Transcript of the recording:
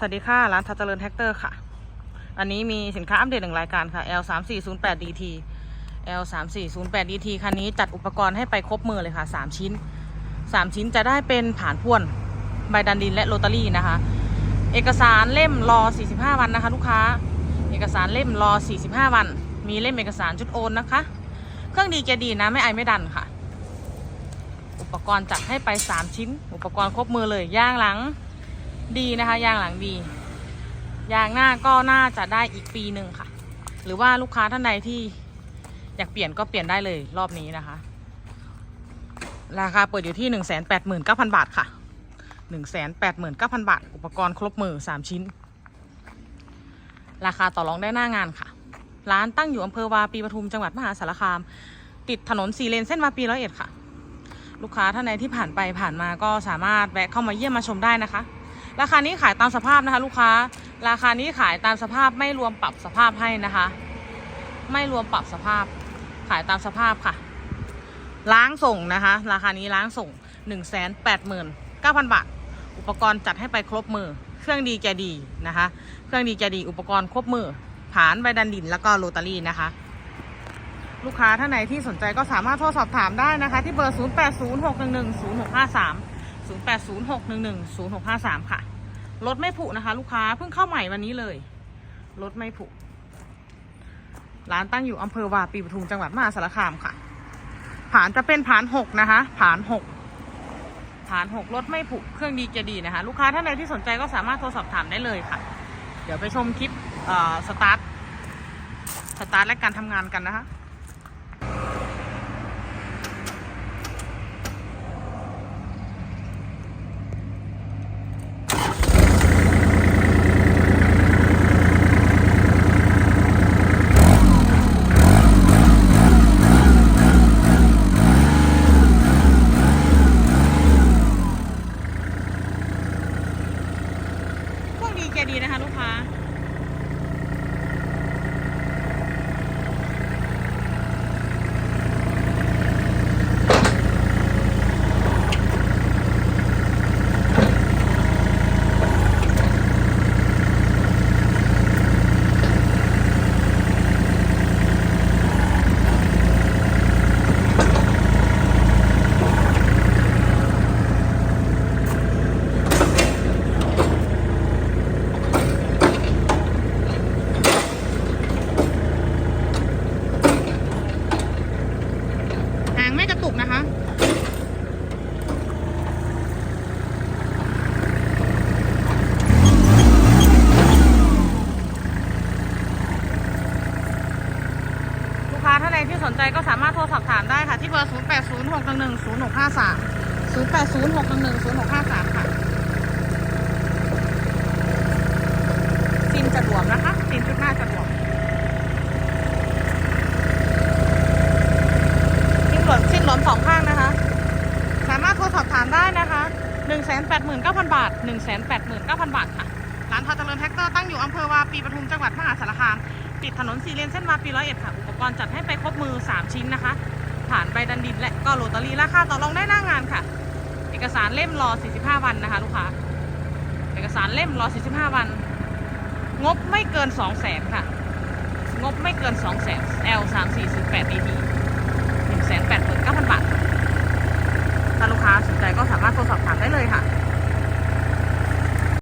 สวัสดีค่ะ ร้านทัศเจริญแท็กเตอร์ค่ะ อันนี้มีสินค้าอัปเดตหนึ่งรายการค่ะ L 3 4 0 8 DT L 3 4 0 8 DT คันนี้จัดอุปกรณ์ให้ไปครบมือเลยค่ะ 3 ชิ้น 3 ชิ้นจะได้เป็นผ่านพ่วน ใบดันดินและโรตารี่นะคะ เอกสารเล่มรอ 45 วันนะคะ ลูกค้า เอกสารเล่มรอ 45 วัน มีเล่มเอกสารชุดโอนนะคะ เครื่องดีเกยร์ดีนะไม่ไอไม่ดันค่ะ อุปกรณ์จัดให้ไป 3 ชิ้น อุปกรณ์ครบมือเลยย่างหลัง ดีนะคะ ยางหลังดี ยางหน้าก็น่าจะได้อีกปีหนึ่งค่ะ หรือว่าลูกค้าท่านใดที่อยากเปลี่ยนก็เปลี่ยนได้เลยรอบนี้นะคะ ราคาเปิดอยู่ที่หนึ่งแสนแปดหมื่นเก้าพันบาทค่ะหนึ่งแสนแปดหมื่นเก้าพันบาท อุปกรณ์ครบมือสามชิ้น ราคาต่อรองได้หน้างานค่ะ ร้านตั้งอยู่อำเภอวาปีปทุมจังหวัดมหาสารคาม ติดถนนสีเลนเส้นวาปีร้อยเอ็ดค่ะ ลูกค้าท่านใดที่ผ่านไปผ่านมาก็สามารถแวะเข้ามาเยี่ยมมาชมได้นะคะ ราคานี้ขายตามสภาพนะคะ ลูกค้า ราคานี้ขายตามสภาพไม่รวมปรับสภาพให้นะคะ ไม่รวมปรับสภาพ ขายตามสภาพค่ะ ล้างส่งนะคะ ราคานี้ล้างส่ง1นึ่งแสนแปดหมื่นเก้าพันบาท อุปกรณ์จัดให้ไปครบมือ เครื่องดีแกดีนะคะ เครื่องดีแกดี อุปกรณ์ครบมือ ผานใบดันดินแล้วก็โรตารี่นะคะ ลูกค้าท่านไหนที่สนใจก็สามารถโทรสอบถามได้นะคะ ที่เบอร์ 0 0806110653 ค่ะ รถไม่ผุนะคะ ลูกค้าเพิ่งเข้าใหม่วันนี้เลย รถไม่ผุ ร้านตั้งอยู่อำเภอวาปีปทุมจังหวัดมหาสารคามค่ะ ผานจะเป็นผานหกนะคะผานหกผานหกรถไม่ผุ เครื่องดีเจดีนะคะ ลูกค้าท่านใดที่สนใจก็สามารถโทรสอบถามได้เลยค่ะ เดี๋ยวไปชมคลิปสตาร์ท สตาร์ทและการทำงานกันนะคะ แกดีนะคะลูกค้าางไม่กระตุกนะคะลูกค้าท่านใดที่สนใจก็สามารถโทรสอบถามได้ค่ะ ที่เบอร์ 0 8 0 6 1 1 0 6 5 3 0 8 0 6 1 1 0 6 5 3 ค่ะซิมจะรวมนะคะซิมชุดหน้าจะรวม สิ้นหลวมสิ้นหลวมสองข้างนะคะ สามารถโทรสอบถามได้นะคะ 1 8 9 0 0 0บาท1 8 9 0 0 0บาทค่ะ ร้านพาเจริญแท็กเตอร์ตั้งอยู่อำเภอวาปีปทุมจังหวัดมหาสารคาม ติดถนนสีเลนเส้นวาปีร้อยเอ็ดค่ะ อุปกรณ์จัดให้ไปครบมือ3ชิ้นนะคะ ผ่านใบดันดินและก็โรตารีราคาต่อรองได้หน้างานค่ะ เอกสารเล่มรอ 45 วันนะคะลูกค้า เอกสารเล่มรอ 45 วัน งบไม่เกิน2 0 0 0 0 0ค่ะ งบไม่เกิน2 0 0 0 0 0 L 3 4 0 8 DT